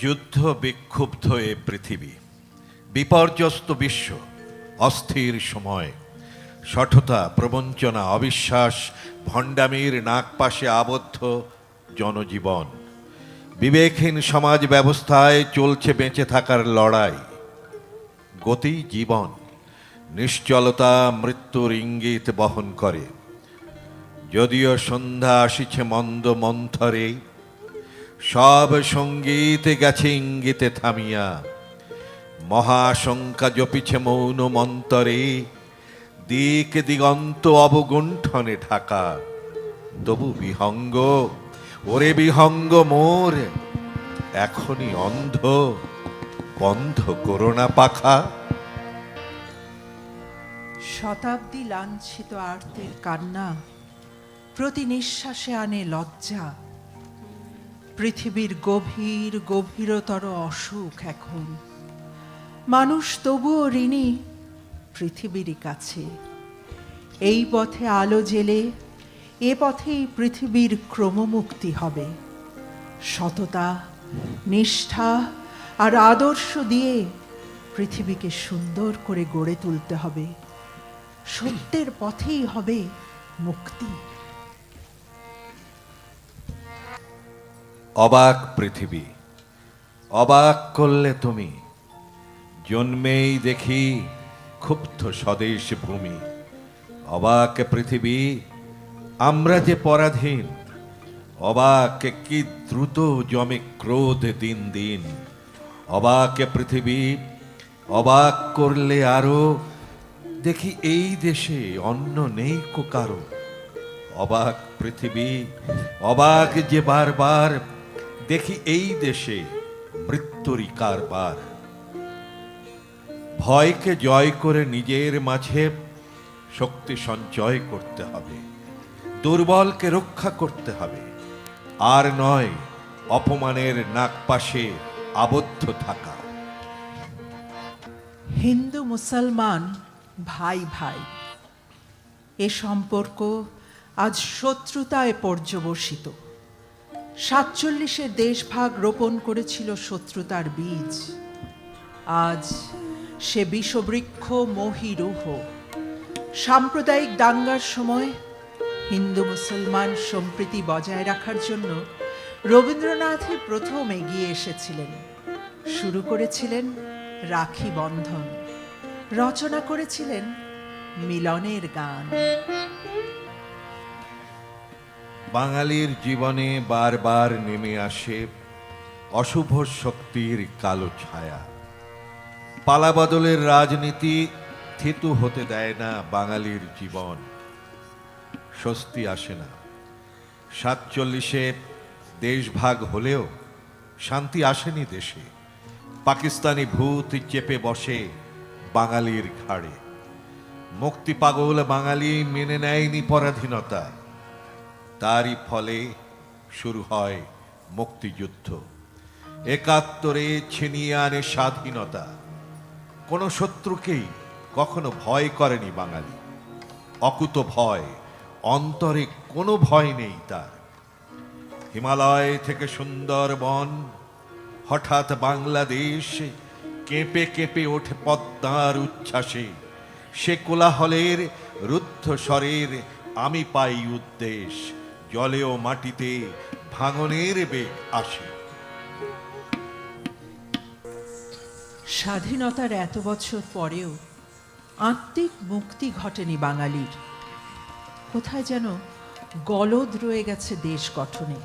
যুদ্ধ বিক্ষুব্ধ এ পৃথিবী, বিপর্যস্ত বিশ্ব, অস্থির সময়, সঠতা, প্রবঞ্চনা, অবিশ্বাস, ভণ্ডামির নাকপাশে আবদ্ধ জনজীবন, বিবেকহীন সমাজ ব্যবস্থায় চলছে বেঁচে থাকার লড়াই, গতি জীবন, নিশ্চলতা মৃত্যুর ইঙ্গিত বহন করে। যদিও সন্ধ্যা আসিছে মন্দ মন্থরে সব সংগীত গেছে ইঙ্গিতে থামিয়া। মহাশঙ্কা জপিছে মৌন মন্তরে, দিক দিগন্ত অবগুণ্ঠনে ঢাকা। তবু বিহঙ্গ, ওরে বিহঙ্গ মোর, এখনই অন্ধ, বন্ধ করোনা পাখা। শতাব্দী লাঞ্ছিত আর্তের কান্না, প্রতি নিঃশ্বাসে আনে লজ্জা। পৃথিবীর গভীর, গভীরতর অসুখ এখন। মানুষ তবুও ঋণী পৃথিবীরই কাছে। এই পথে আলো জেলে, এ পথেই পৃথিবীর ক্রমমুক্তি হবে। সততা, নিষ্ঠা আর আদর্শ দিয়ে পৃথিবীকে সুন্দর করে গড়ে তুলতে হবে। সত্যের পথেই হবে মুক্তি। অবাক পৃথিবী। অবাক করলে তুমি। জন্মেই দেখি ক্ষুব্ধ স্বদেশ ভূমি। অবাক পৃথিবী, আমরা যে পরাধীন। অবাক কি দ্রুত জমে ক্রোধ দিন দিন। অবাক পৃথিবী, অবাক করলে আরও দেখি এই দেশে অন্য নেই কো কারও। অবাক পৃথিবী, অবাক যে বারবার দেখি এই দেশে মৃত্যুরই কারবার। ভয়কে জয় করে নিজের মাঝে শক্তি সঞ্চয় করতে হবে, দুর্বলকে রক্ষা করতে হবে। আর নয়, অপমানের নাকপাশে আবদ্ধ থাকা। হিন্দু মুসলমান, ভাই ভাই, এ সম্পর্ক আজ শত্রুতায় পর্যবসিত। সাতচল্লিশের দেশভাগ রোপণ করেছিল শত্রুতার বীজ। আজ সে বিষবৃক্ষ মহিরুহ। সাম্প্রদায়িক দাঙ্গার সময় হিন্দু মুসলমান সম্প্রীতি বজায় রাখার জন্য রবীন্দ্রনাথই প্রথম এগিয়ে এসেছিলেন। শুরু করেছিলেন রাখি বন্ধন। রচনা করেছিলেন মিলনের গান। বাঙালির জীবনে বারবার নেমে আসে অশুভ শক্তির কালো ছায়া। পালাবদলের রাজনীতি থিতু হতে দেয় না বাঙালির জীবন। স্বস্তি আসে না। সাতচল্লিশে দেশভাগ হলেও শান্তি আসেনি দেশে। পাকিস্তানি ভূত চেপে বসে বাঙালির ঘাড়ে। মুক্তি পাগল বাঙালি মেনে নেয়নি পরাধীনতা। তারই ফলে শুরু হয় মুক্তিযুদ্ধ। একাত্তরে ছিনিয়ে আনে স্বাধীনতা। কোনো শত্রুকেই কখনো ভয় করেনি বাঙালি। অকুত ভয়, অন্তরে কোনো ভয় নেই তার। হিমালয় থেকে সুন্দরবন, হঠাৎ বাংলাদেশ কেঁপে কেঁপে ওঠে পদ্মার উচ্ছ্বাসে। সে কোলাহলের রুদ্ধ স্বরের আমি পাই উদ্দেশ। জলে ও মাটিতে ভাঙনের বেগ আসে। স্বাধীনতার এত বছর পরেও আত্মিক মুক্তি ঘটেনি বাঙালির। কোথায় যেন গলদ রয়ে গেছে দেশ গঠনে।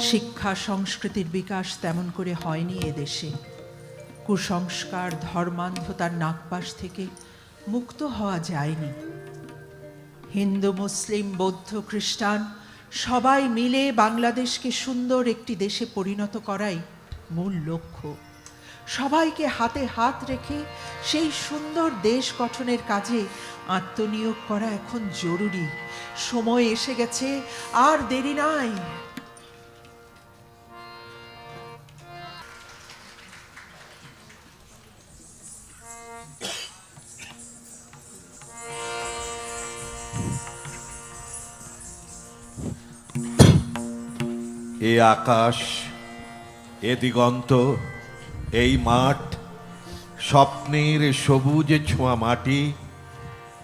শিক্ষা, সংস্কৃতির বিকাশ তেমন করে হয়নি এদেশে কুসংস্কার, ধর্মান্ধতার নাকপাশ থেকে মুক্ত হওয়া যায়নি। হিন্দু, মুসলিম, বৌদ্ধ, খ্রিস্টান সবাই মিলে বাংলাদেশকে সুন্দর একটি দেশে পরিণত করাই মূল লক্ষ্য। সবাইকে হাতে হাত রেখে সেই সুন্দর দেশ গঠনের কাজে আত্মনিয়োগ করা এখন জরুরি। সময় এসে গেছে, আর দেরি নাই। এ আকাশ, এ দিগন্ত, এই মাঠ, স্বপ্নের সবুজ ছোঁয়া মাটি,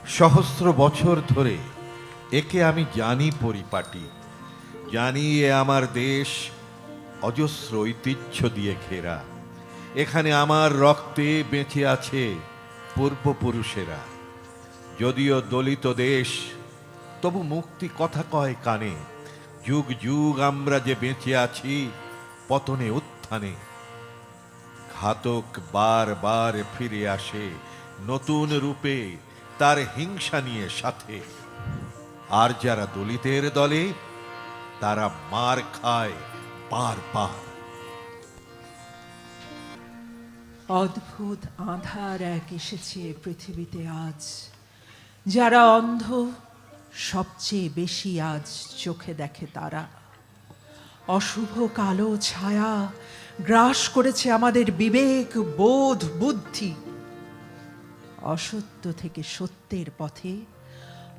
সহস্র বছর ধরে একে আমি জানি পরিপাটি, জানি এ আমার দেশ অজস্র ঐতিহ্য দিয়ে ঘেরা। এখানে আমার রক্তে বেঁচে আছে পূর্বপুরুষেরা। যদিও দলিত দেশ, তবু মুক্তি কথা কয় কানে। যুগ যুগ আমরা যে বেঁচে আছি, পতনে উত্থানে। ঘাতক বার বার ফিরে আসে নতুন রূপে তার হিংসা নিয়ে সাথে। আর যারা দলিতের দলে, তারা মার খায় পার পার। অদ্ভুত আধার এক এসেছে পৃথিবীতে আজ, যারা অন্ধ সবচেয়ে বেশি আজ চোখে দেখে তারা। অশুভ কালো ছায়া গ্রাস করেছে আমাদের বিবেক, বোধ, বুদ্ধি। অসত্য থেকে সত্যের পথে,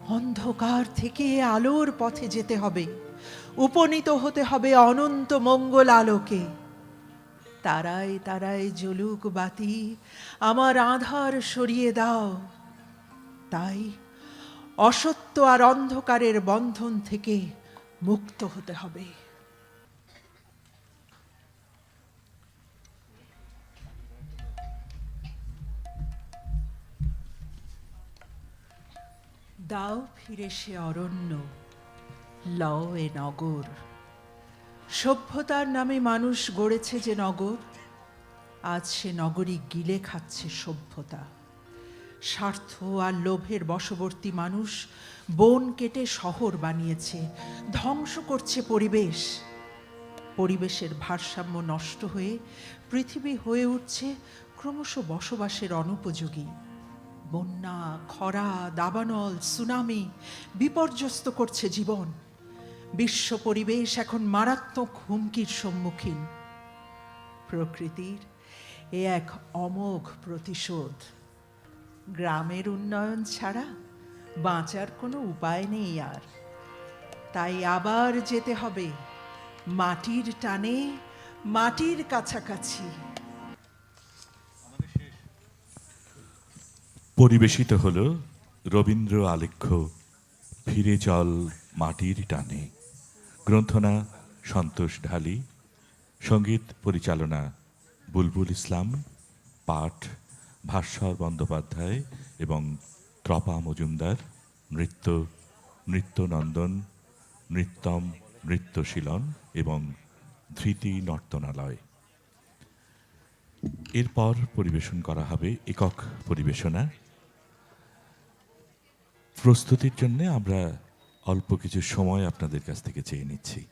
অন্ধকার থেকে আলোর পথে যেতে হবে। উপনীত হতে হবে অনন্ত মঙ্গল আলোকে। তারায় তারায় জ্বলুক বাতি আমার আধার সরিয়ে দাও। তাই অসত্য আর অন্ধকারের বন্ধন থেকে মুক্ত হতে হবে। দাও ফিরে সে অরণ্য, লও এ নগর। সভ্যতার নামে মানুষ গড়েছে যে নগর, আজ সে নগরী গিলে খাচ্ছে সভ্যতা। স্বার্থ আর লোভের বশবর্তী মানুষ বন কেটে শহর বানিয়েছে, ধ্বংস করছে পরিবেশ। পরিবেশের ভারসাম্য নষ্ট হয়ে পৃথিবী হয়ে উঠছে ক্রমশ বসবাসের অনুপযোগী। বন্যা, খরা, দাবানল, সুনামি বিপর্যস্ত করছে জীবন। বিশ্ব পরিবেশ এখন মারাত্মক হুমকির সম্মুখীন। প্রকৃতির এ এক অমোঘ প্রতিশোধ। গ্রামের উন্নয়ন ছাড়া বাঁচার কোনো উপায় নেই আর। তাই আবার যেতে হবে মাটির টানে, মাটির কাছাকাছি। পরিবেশিত হল রবীন্দ্র আলেখ্য, ফিরে চল মাটির টানে। গ্রন্থনা সন্তোষ ঢালি, সংগীত পরিচালনা বুলবুল ইসলাম, পাঠ ভাস্বর বন্দ্যোপাধ্যায় এবং ত্রপা মজুমদার, নৃত্য, নৃত্যনন্দন, নৃত্যম নৃত্যশীলন এবং ধৃতি নর্তনালয়। এরপর পরিবেশন করা হবে একক পরিবেশনা। প্রস্তুতির জন্য আমরা অল্প কিছু সময় আপনাদের কাছ থেকে চেয়ে নিচ্ছি।